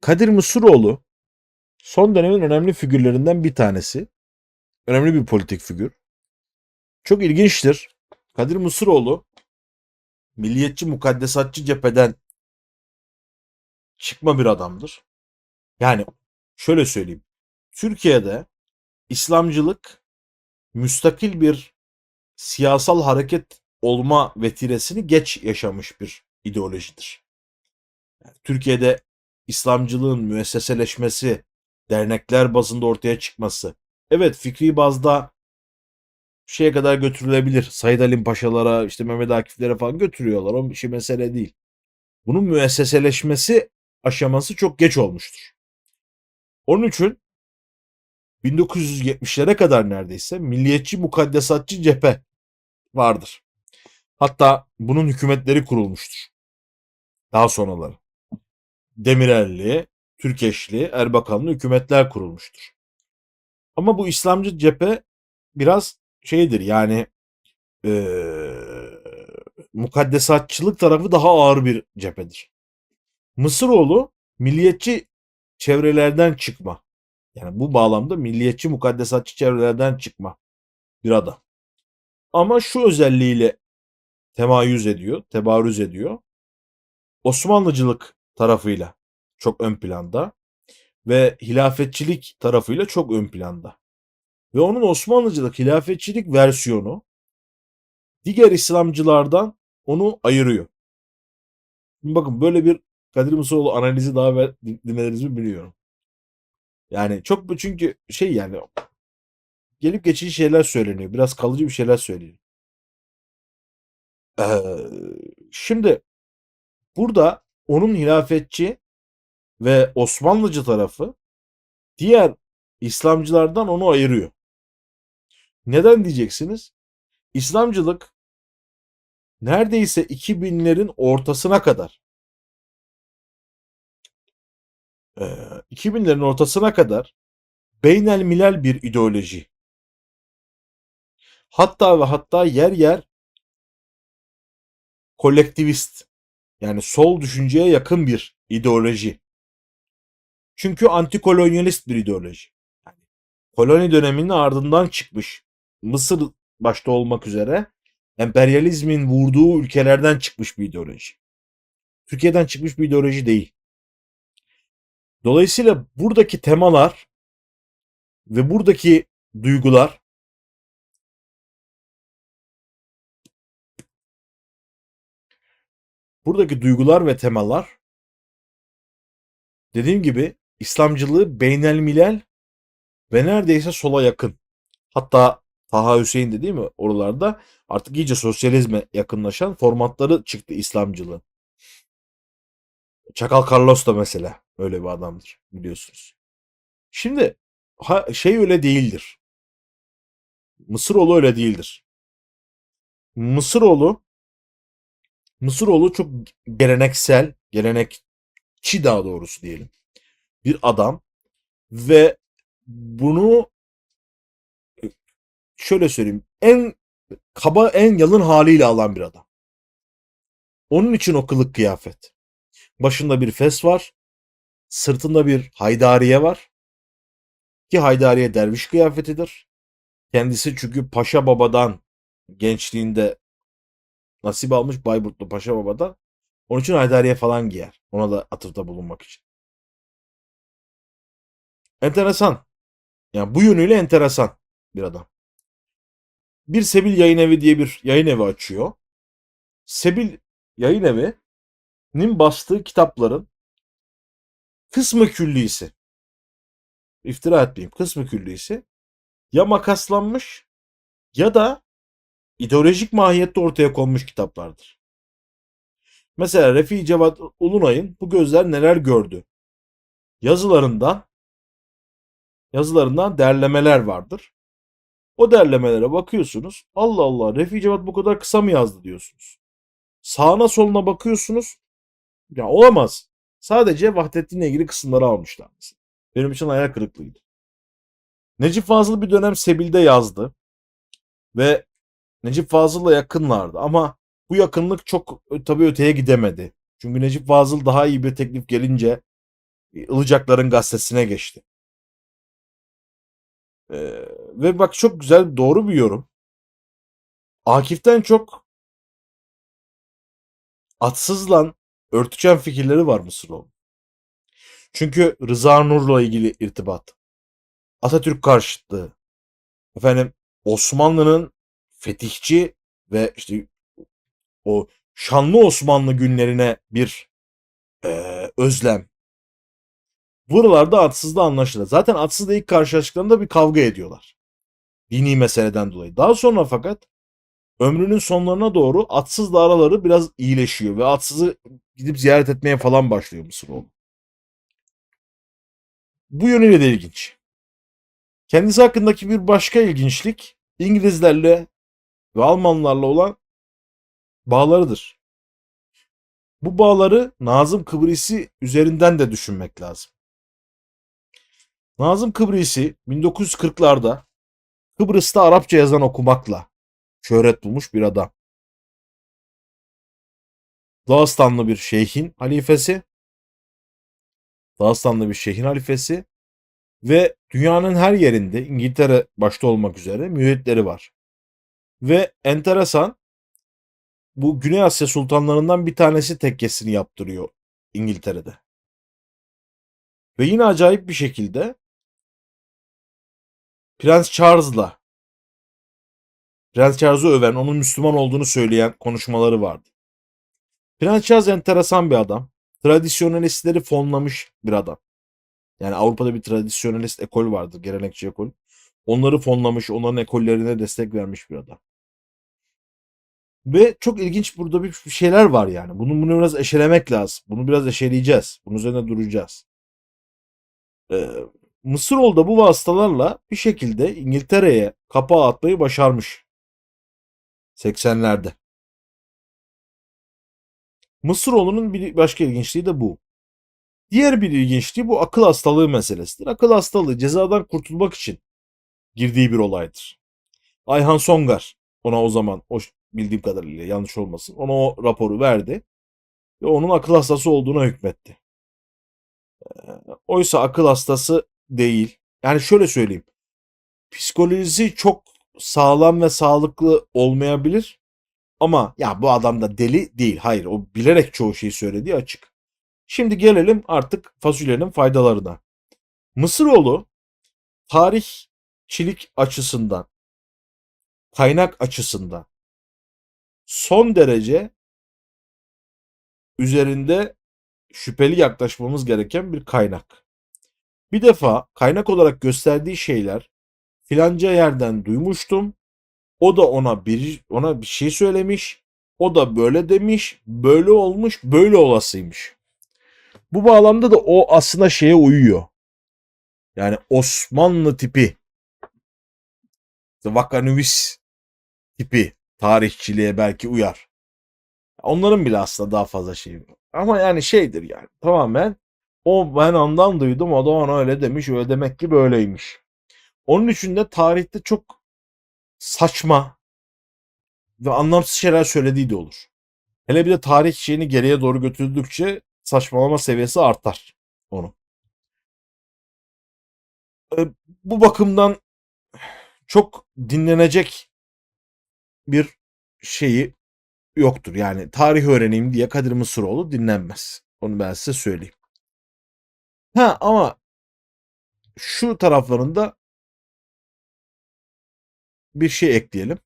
Kadir Mısıroğlu son dönemin önemli figürlerinden bir tanesi. Önemli bir politik figür. Çok ilginçtir. Kadir Mısıroğlu milliyetçi mukaddesatçı cepheden çıkma bir adamdır. Yani şöyle söyleyeyim. Türkiye'de İslamcılık müstakil bir siyasal hareket olma vetiresini geç yaşamış bir ideolojidir. Türkiye'de İslamcılığın müesseseleşmesi, dernekler bazında ortaya çıkması, evet fikri bazda şeye kadar götürülebilir. Said Halim Paşalara, işte Mehmet Akif'lere falan götürüyorlar. O bir şey mesele değil. Bunun müesseseleşmesi aşaması çok geç olmuştur. Onun için 1970'lere kadar neredeyse milliyetçi mukaddesatçı cephe vardır. Hatta bunun hükümetleri kurulmuştur. Daha sonraları. Demirelli, Türkeşli, Erbakanlı hükümetler kurulmuştur. Ama bu İslamcı cephe biraz şeydir yani eee mukaddesatçılık tarafı daha ağır bir cephedir. Mısıroğlu milliyetçi çevrelerden çıkma. Yani bu bağlamda milliyetçi mukaddesatçı çevrelerden çıkma bir adam. Ama şu özelliğiyle temayüz ediyor, tebarüz ediyor. Osmanlıcılık tarafıyla çok ön planda ve hilafetçilik tarafıyla çok ön planda. Ve onun Osmanlıcılık hilafetçilik versiyonu diğer İslamcılardan onu ayırıyor. Şimdi bakın böyle bir Kadir Mısıroğlu analizi daha evvel dinlediniz mi bilmiyorum. Yani çok çünkü şey yani gelip geçici şeyler söyleniyor. Biraz kalıcı bir şeyler söyleniyor. Ee, şimdi burada onun hilafetçi ve Osmanlıcı tarafı diğer İslamcılardan onu ayırıyor. Neden diyeceksiniz? İslamcılık neredeyse 2000'lerin ortasına kadar e, 2000'lerin ortasına kadar beynel milel bir ideoloji. Hatta ve hatta yer yer kolektivist yani sol düşünceye yakın bir ideoloji. Çünkü antikolonyalist bir ideoloji. Yani koloni döneminin ardından çıkmış Mısır başta olmak üzere emperyalizmin vurduğu ülkelerden çıkmış bir ideoloji. Türkiye'den çıkmış bir ideoloji değil. Dolayısıyla buradaki temalar ve buradaki duygular buradaki duygular ve temalar dediğim gibi İslamcılığı beynel milel ve neredeyse sola yakın. Hatta Taha Hüseyin de değil mi oralarda artık iyice sosyalizme yakınlaşan formatları çıktı İslamcılığın. Çakal Carlos da mesela öyle bir adamdır biliyorsunuz. Şimdi ha, şey öyle değildir. Mısıroğlu öyle değildir. Mısıroğlu Mısıroğlu çok geleneksel, gelenekçi daha doğrusu diyelim. Bir adam ve bunu şöyle söyleyeyim en kaba en yalın haliyle alan bir adam. Onun için o kılık kıyafet. Başında bir fes var. Sırtında bir haydariye var. Ki haydariye derviş kıyafetidir. Kendisi çünkü Paşa Baba'dan gençliğinde nasip almış Bayburtlu Paşa Baba'dan. Onun için haydariye falan giyer. Ona da atıfta bulunmak için. Enteresan. Yani bu yönüyle enteresan bir adam. Bir Sebil Yayın Evi diye bir yayın evi açıyor. Sebil Yayın Evi'nin bastığı kitapların kısmı küllisi. İftira etmeyeyim. Kısmı küllisi ya makaslanmış ya da ideolojik mahiyette ortaya konmuş kitaplardır. Mesela Refi Cevat Ulunay'ın Bu Gözler Neler Gördü yazılarından yazılarından derlemeler vardır. O derlemelere bakıyorsunuz. Allah Allah Refi Cevat bu kadar kısa mı yazdı diyorsunuz. Sağına soluna bakıyorsunuz. Ya olamaz. Sadece Vahdettin'le ilgili kısımları almışlar. Benim için hayal kırıklığıydı. Necip Fazıl bir dönem Sebil'de yazdı. Ve Necip Fazıl'la yakınlardı. Ama bu yakınlık çok tabii öteye gidemedi. Çünkü Necip Fazıl daha iyi bir teklif gelince Ilıcakların gazetesine geçti. Ee, ve bak çok güzel doğru bir yorum. Akif'ten çok atsızlan örtüşen fikirleri var Mısıroğlu. Çünkü Rıza Nur'la ilgili irtibat, Atatürk karşıtlığı, efendim Osmanlı'nın fetihçi ve işte o şanlı Osmanlı günlerine bir eee, özlem. Buralarda Atsız'da anlaşılır. Zaten Atsız'da ilk karşılaştıklarında bir kavga ediyorlar. Dini meseleden dolayı. Daha sonra fakat ömrünün sonlarına doğru Atsız'la araları biraz iyileşiyor ve Atsız'ı gidip ziyaret etmeye falan başlıyor Mısıroğlu. Bu yönüyle de ilginç. Kendisi hakkındaki bir başka ilginçlik İngilizlerle ve Almanlarla olan bağlarıdır. Bu bağları Nazım Kıbrisi üzerinden de düşünmek lazım. Nazım Kıbrisi 1940'larda Kıbrıs'ta Arapça yazan okumakla şöhret bulmuş bir adam. Dağıstanlı bir şeyhin halifesi. Dağıstanlı bir şeyhin halifesi ve dünyanın her yerinde İngiltere başta olmak üzere müritleri var. Ve enteresan bu Güney Asya sultanlarından bir tanesi tekkesini yaptırıyor İngiltere'de. Ve yine acayip bir şekilde Prens Charles'la Prens Charles'ı öven, onun Müslüman olduğunu söyleyen konuşmaları vardı. Prens Charles enteresan bir adam. Tradisyonelistleri fonlamış bir adam. Yani Avrupa'da bir tradisyonelist ekol vardır, gelenekçi ekol. Onları fonlamış, onların ekollerine destek vermiş bir adam. Ve çok ilginç burada bir şeyler var yani. Bunu, bunu biraz eşelemek lazım. Bunu biraz eşeleyeceğiz. Bunun üzerine duracağız. Ee, Mısıroğlu da bu vasıtalarla bir şekilde İngiltere'ye kapağı atmayı başarmış. 80'lerde. Mısıroğlu'nun bir başka ilginçliği de bu. Diğer bir ilginçliği bu akıl hastalığı meselesidir. Akıl hastalığı cezadan kurtulmak için girdiği bir olaydır. Ayhan Songar ona o zaman o bildiğim kadarıyla yanlış olmasın ona o raporu verdi ve onun akıl hastası olduğuna hükmetti. Ee, Oysa akıl hastası değil. Yani şöyle söyleyeyim. Psikolojisi çok sağlam ve sağlıklı olmayabilir. Ama ya bu adam da deli değil. Hayır o bilerek çoğu şeyi söylediği açık. Şimdi gelelim artık fasulyenin faydalarına. Mısıroğlu tarihçilik açısından, kaynak açısından son derece üzerinde şüpheli yaklaşmamız gereken bir kaynak. Bir defa kaynak olarak gösterdiği şeyler filanca yerden duymuştum. O da ona bir ona bir şey söylemiş. O da böyle demiş, böyle olmuş, böyle olasıymış. Bu bağlamda da o aslında şeye uyuyor. Yani Osmanlı tipi Vakanüvis tipi tarihçiliğe belki uyar. Onların bile aslında daha fazla şeyi. Ama yani şeydir yani tamamen o ben ondan duydum o da ona öyle demiş öyle demek ki böyleymiş. Onun için de tarihte çok saçma ve anlamsız şeyler söylediği de olur. Hele bir de tarih şeyini geriye doğru götürdükçe saçmalama seviyesi artar onu. Bu bakımdan çok dinlenecek bir şeyi yoktur. Yani tarih öğreneyim diye Kadir Mısıroğlu dinlenmez. Onu ben size söyleyeyim. Ha ama şu taraflarında bir şey ekleyelim.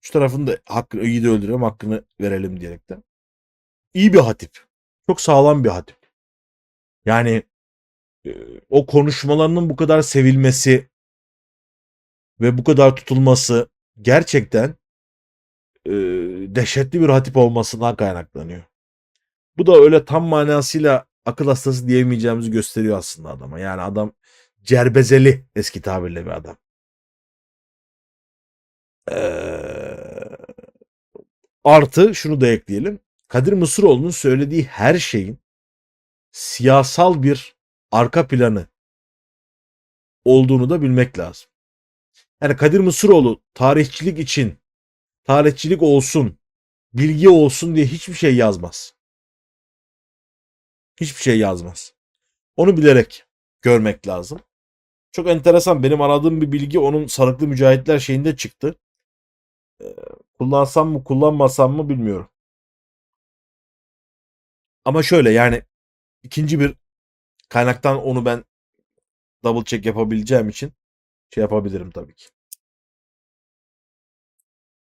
Şu tarafını da hakkını iyi de öldürelim hakkını verelim diyerekten. İyi bir hatip. Çok sağlam bir hatip. Yani o konuşmalarının bu kadar sevilmesi ve bu kadar tutulması gerçekten e, dehşetli bir hatip olmasından kaynaklanıyor. Bu da öyle tam manasıyla akıl hastası diyemeyeceğimizi gösteriyor aslında adama. Yani adam cerbezeli eski tabirle bir adam. Eee, artı şunu da ekleyelim. Kadir Mısıroğlu'nun söylediği her şeyin siyasal bir arka planı olduğunu da bilmek lazım. Yani Kadir Mısıroğlu tarihçilik için tarihçilik olsun, bilgi olsun diye hiçbir şey yazmaz. Hiçbir şey yazmaz. Onu bilerek görmek lazım. Çok enteresan. Benim aradığım bir bilgi onun sarıklı mücahitler şeyinde çıktı. Ee, kullansam mı kullanmasam mı bilmiyorum. Ama şöyle yani ikinci bir kaynaktan onu ben double check yapabileceğim için şey yapabilirim tabii ki.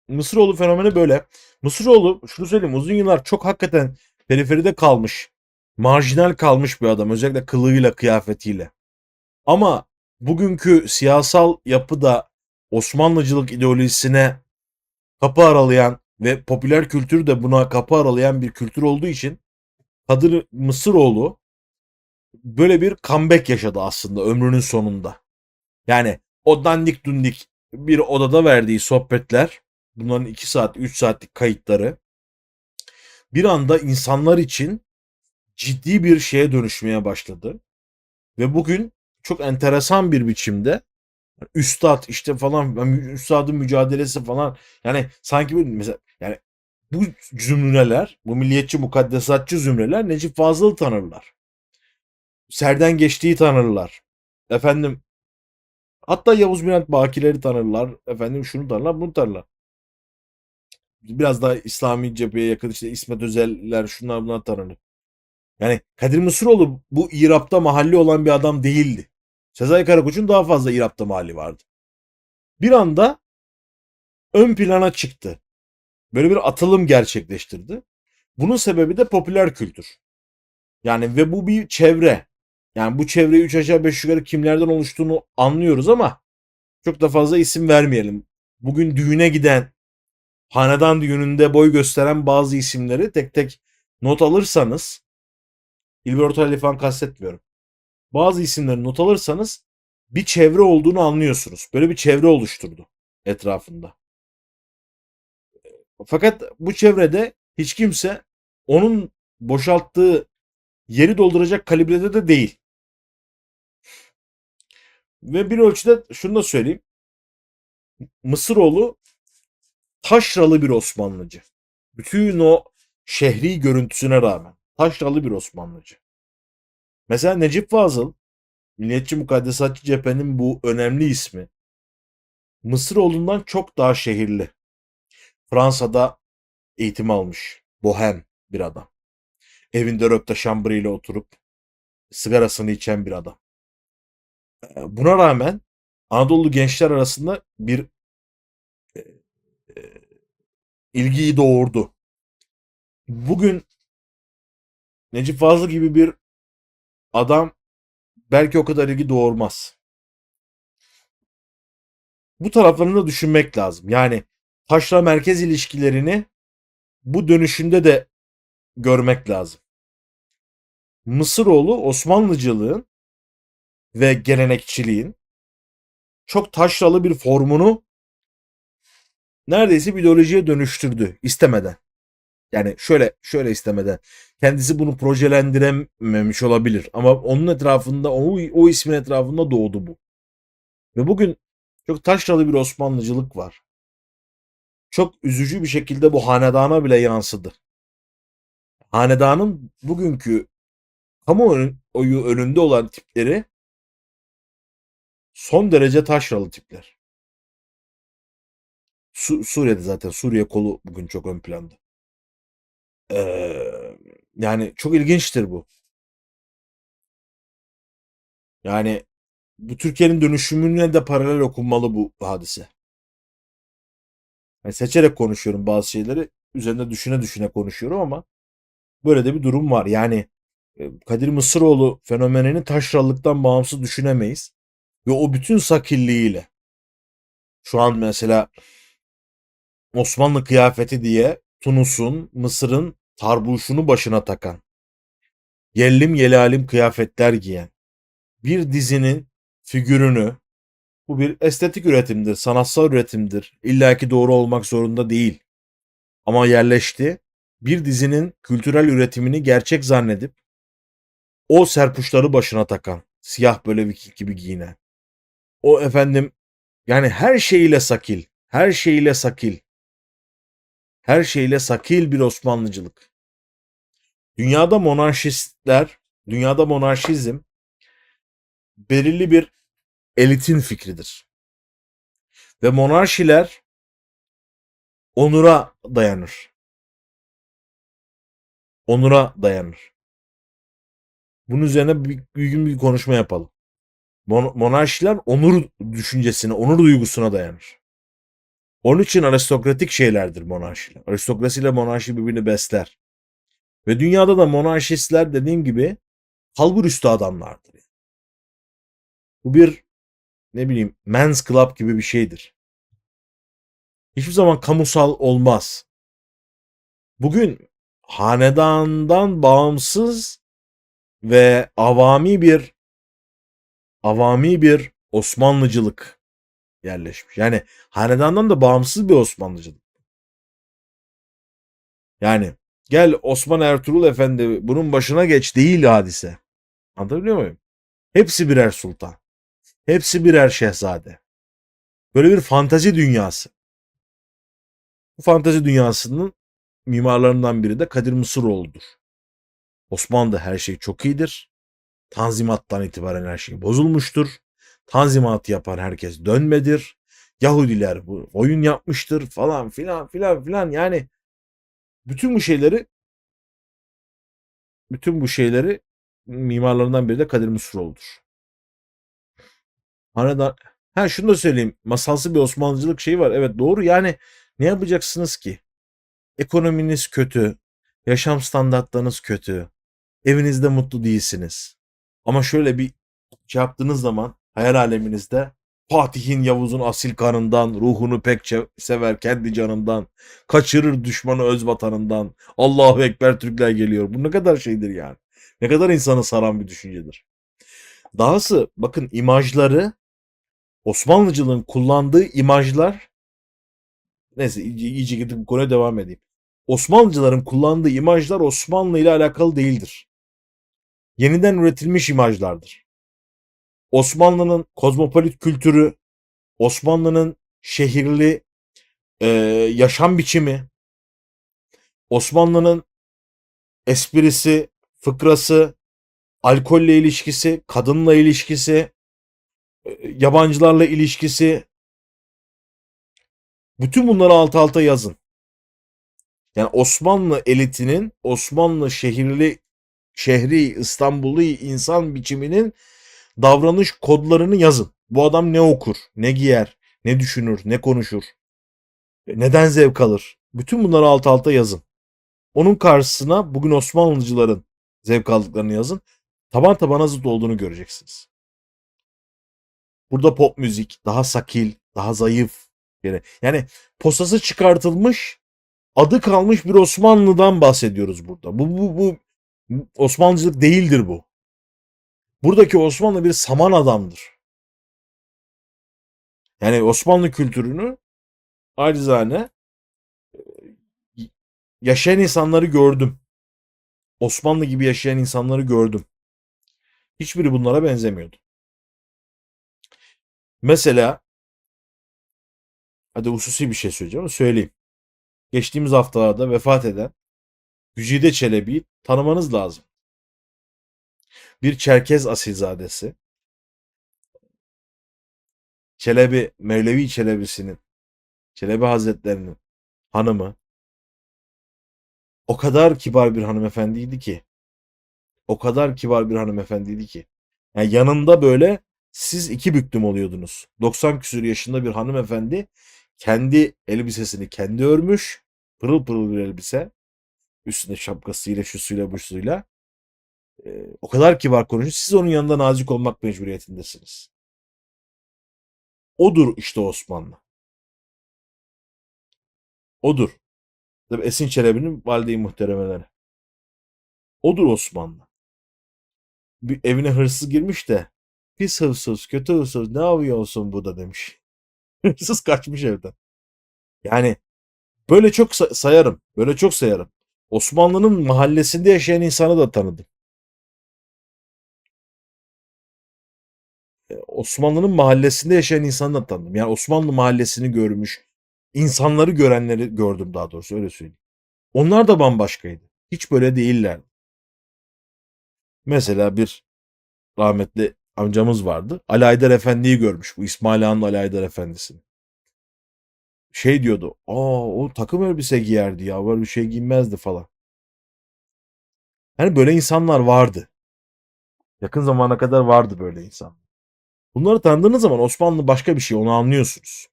Mısıroğlu fenomeni böyle. Mısıroğlu şunu söyleyeyim uzun yıllar çok hakikaten periferide kalmış. Marjinal kalmış bir adam. Özellikle kılığıyla kıyafetiyle. Ama bugünkü siyasal yapıda Osmanlıcılık ideolojisine kapı aralayan ve popüler kültür de buna kapı aralayan bir kültür olduğu için Kadir Mısıroğlu böyle bir comeback yaşadı aslında ömrünün sonunda. Yani o dandik dundik bir odada verdiği sohbetler bunların 2 saat 3 saatlik kayıtları bir anda insanlar için ciddi bir şeye dönüşmeye başladı. Ve bugün çok enteresan bir biçimde üstad işte falan üstadın mücadelesi falan yani sanki bir mesela yani bu zümreler bu milliyetçi mukaddesatçı zümreler Necip Fazıl'ı tanırlar. Serden geçtiği tanırlar. Efendim hatta Yavuz Bülent Bakileri tanırlar. Efendim şunu tanırlar bunu tanırlar. Biraz daha İslami cepheye yakın işte İsmet Özel'ler şunlar bunlar tanınır. Yani Kadir Mısıroğlu bu İrap'ta mahalli olan bir adam değildi. Sezai Karakoç'un daha fazla İrap'ta mahalli vardı. Bir anda ön plana çıktı. Böyle bir atılım gerçekleştirdi. Bunun sebebi de popüler kültür. Yani ve bu bir çevre. Yani bu çevreyi 3 aşağı 5 yukarı kimlerden oluştuğunu anlıyoruz ama çok da fazla isim vermeyelim. Bugün düğüne giden, hanedan düğününde boy gösteren bazı isimleri tek tek not alırsanız İlber Ortaylı falan kastetmiyorum. Bazı isimleri not alırsanız bir çevre olduğunu anlıyorsunuz. Böyle bir çevre oluşturdu etrafında. Fakat bu çevrede hiç kimse onun boşalttığı yeri dolduracak kalibrede de değil. Ve bir ölçüde şunu da söyleyeyim. Mısıroğlu taşralı bir Osmanlıcı. Bütün o şehri görüntüsüne rağmen taşralı bir Osmanlıcı. Mesela Necip Fazıl, Milliyetçi Mukaddesatçı Cephe'nin bu önemli ismi, Mısıroğlu'ndan çok daha şehirli. Fransa'da eğitim almış. Bohem bir adam. Evinde röpte şambri ile oturup sigarasını içen bir adam. Buna rağmen Anadolu gençler arasında bir e, e, ilgiyi doğurdu. Bugün Necip Fazıl gibi bir adam belki o kadar ilgi doğurmaz. Bu taraflarını da düşünmek lazım. Yani taşra merkez ilişkilerini bu dönüşünde de görmek lazım. Mısıroğlu Osmanlıcılığın ve gelenekçiliğin çok taşralı bir formunu neredeyse bir ideolojiye dönüştürdü istemeden. Yani şöyle şöyle istemeden. Kendisi bunu projelendirememiş olabilir ama onun etrafında o, o ismin etrafında doğdu bu. Ve bugün çok taşralı bir Osmanlıcılık var. Çok üzücü bir şekilde bu hanedana bile yansıdı. Hanedanın bugünkü kamuoyu önünde olan tipleri son derece taşralı tipler. Su Suriye'de zaten Suriye kolu bugün çok ön planda. Ee, yani çok ilginçtir bu. Yani bu Türkiye'nin dönüşümüne de paralel okunmalı bu hadise. Yani seçerek konuşuyorum bazı şeyleri. Üzerinde düşüne düşüne konuşuyorum ama böyle de bir durum var. Yani Kadir Mısıroğlu fenomenini taşrallıktan bağımsız düşünemeyiz. Ve o bütün sakilliğiyle şu an mesela Osmanlı kıyafeti diye Tunus'un, Mısır'ın tarbuşunu başına takan, yellim yelalim kıyafetler giyen, bir dizinin figürünü, bu bir estetik üretimdir, sanatsal üretimdir. İlla ki doğru olmak zorunda değil. Ama yerleşti. Bir dizinin kültürel üretimini gerçek zannedip o serpuşları başına takan, siyah böyle viking gibi giyinen. O efendim yani her şeyiyle sakil, her şeyiyle sakil. Her şeyle sakil bir Osmanlıcılık. Dünyada monarşistler, dünyada monarşizm belirli bir elitin fikridir. Ve monarşiler onura dayanır. Onura dayanır. Bunun üzerine bir, bir gün bir konuşma yapalım. Mon- monarşiler onur düşüncesine, onur duygusuna dayanır. Onun için aristokratik şeylerdir monarşiler. Aristokrasiyle monarşi birbirini besler. Ve dünyada da monarşistler dediğim gibi kalbur üstü adamlardır. Bu bir ne bileyim men's club gibi bir şeydir. Hiçbir zaman kamusal olmaz. Bugün hanedandan bağımsız ve avami bir avami bir Osmanlıcılık yerleşmiş. Yani hanedandan da bağımsız bir Osmanlıcılık. Yani gel Osman Ertuğrul Efendi bunun başına geç değil hadise. Anlatabiliyor muyum? Hepsi birer sultan. Hepsi birer şehzade. Böyle bir fantazi dünyası. Bu fantazi dünyasının mimarlarından biri de Kadir Mısıroğlu'dur. Osmanlı'da her şey çok iyidir. Tanzimattan itibaren her şey bozulmuştur. Tanzimatı yapan herkes dönmedir. Yahudiler bu oyun yapmıştır falan filan filan filan yani bütün bu şeyleri bütün bu şeyleri mimarlarından biri de Kadir Mısıroğlu'dur. Hanedan ha şunu da söyleyeyim. Masalsı bir Osmanlıcılık şeyi var. Evet doğru. Yani ne yapacaksınız ki? Ekonominiz kötü, yaşam standartlarınız kötü, evinizde mutlu değilsiniz. Ama şöyle bir şey yaptığınız zaman hayal aleminizde Fatih'in Yavuz'un asil kanından, ruhunu pek sever kendi canından, kaçırır düşmanı öz vatanından, Allahu Ekber Türkler geliyor. Bu ne kadar şeydir yani. Ne kadar insanı saran bir düşüncedir. Dahası bakın imajları Osmanlıcılığın kullandığı imajlar neyse iyice gidip bu konuya devam edeyim. Osmanlıcıların kullandığı imajlar Osmanlı ile alakalı değildir. Yeniden üretilmiş imajlardır. Osmanlı'nın kozmopolit kültürü, Osmanlı'nın şehirli e, yaşam biçimi, Osmanlı'nın esprisi, fıkrası, alkolle ilişkisi, kadınla ilişkisi, e, yabancılarla ilişkisi, bütün bunları alt alta yazın. Yani Osmanlı elitinin, Osmanlı şehirli şehri İstanbullu insan biçiminin davranış kodlarını yazın. Bu adam ne okur, ne giyer, ne düşünür, ne konuşur, neden zevk alır. Bütün bunları alt alta yazın. Onun karşısına bugün Osmanlıcıların zevk aldıklarını yazın. Taban tabana zıt olduğunu göreceksiniz. Burada pop müzik daha sakil, daha zayıf. Yani, yani posası çıkartılmış, adı kalmış bir Osmanlı'dan bahsediyoruz burada. Bu, bu, bu Osmanlıcılık değildir bu. Buradaki Osmanlı bir saman adamdır. Yani Osmanlı kültürünü acizane yaşayan insanları gördüm. Osmanlı gibi yaşayan insanları gördüm. Hiçbiri bunlara benzemiyordu. Mesela hadi hususi bir şey söyleyeceğim ama söyleyeyim. Geçtiğimiz haftalarda vefat eden Gücide Çelebi'yi tanımanız lazım. Bir Çerkez asilzadesi. Çelebi, Mevlevi Çelebi'sinin, Çelebi Hazretlerinin hanımı o kadar kibar bir hanımefendiydi ki o kadar kibar bir hanımefendiydi ki yani yanında böyle siz iki büktüm oluyordunuz. 90 küsur yaşında bir hanımefendi kendi elbisesini kendi örmüş. Pırıl pırıl bir elbise. Üstünde şapkasıyla, şusuyla, busuyla. Ee, o kadar kibar konuşuyor. Siz onun yanında nazik olmak mecburiyetindesiniz. Odur işte Osmanlı. Odur. Tabii Esin Çelebi'nin valide-i muhteremeleri. Odur Osmanlı. Bir evine hırsız girmiş de pis hırsız, kötü hırsız ne yapıyorsun burada demiş. Hırsız kaçmış evden. Yani böyle çok sa- sayarım. Böyle çok sayarım. Osmanlı'nın mahallesinde yaşayan insanı da tanıdım. Osmanlı'nın mahallesinde yaşayan insanı da tanıdım. Yani Osmanlı mahallesini görmüş, insanları görenleri gördüm daha doğrusu öyle söyleyeyim. Onlar da bambaşkaydı. Hiç böyle değillerdi. Mesela bir rahmetli amcamız vardı. Ali Efendi'yi görmüş. Bu İsmail Ağa'nın Ali Aydar Efendisi'ni. Şey diyordu. Aa o takım elbise giyerdi ya. Böyle bir şey giymezdi falan. Hani böyle insanlar vardı. Yakın zamana kadar vardı böyle insan. Bunları tanıdığınız zaman Osmanlı başka bir şey onu anlıyorsunuz.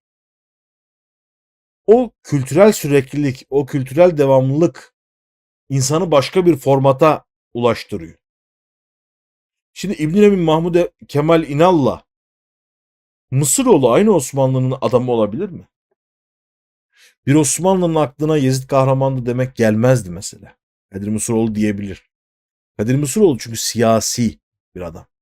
O kültürel süreklilik, o kültürel devamlılık insanı başka bir formata ulaştırıyor. Şimdi İbn Emin Mahmud Kemal İnal'la Mısıroğlu aynı Osmanlı'nın adamı olabilir mi? Bir Osmanlı'nın aklına Yezid kahramandı demek gelmezdi mesela. Kadir Mısıroğlu diyebilir. Kadir Mısıroğlu çünkü siyasi bir adam.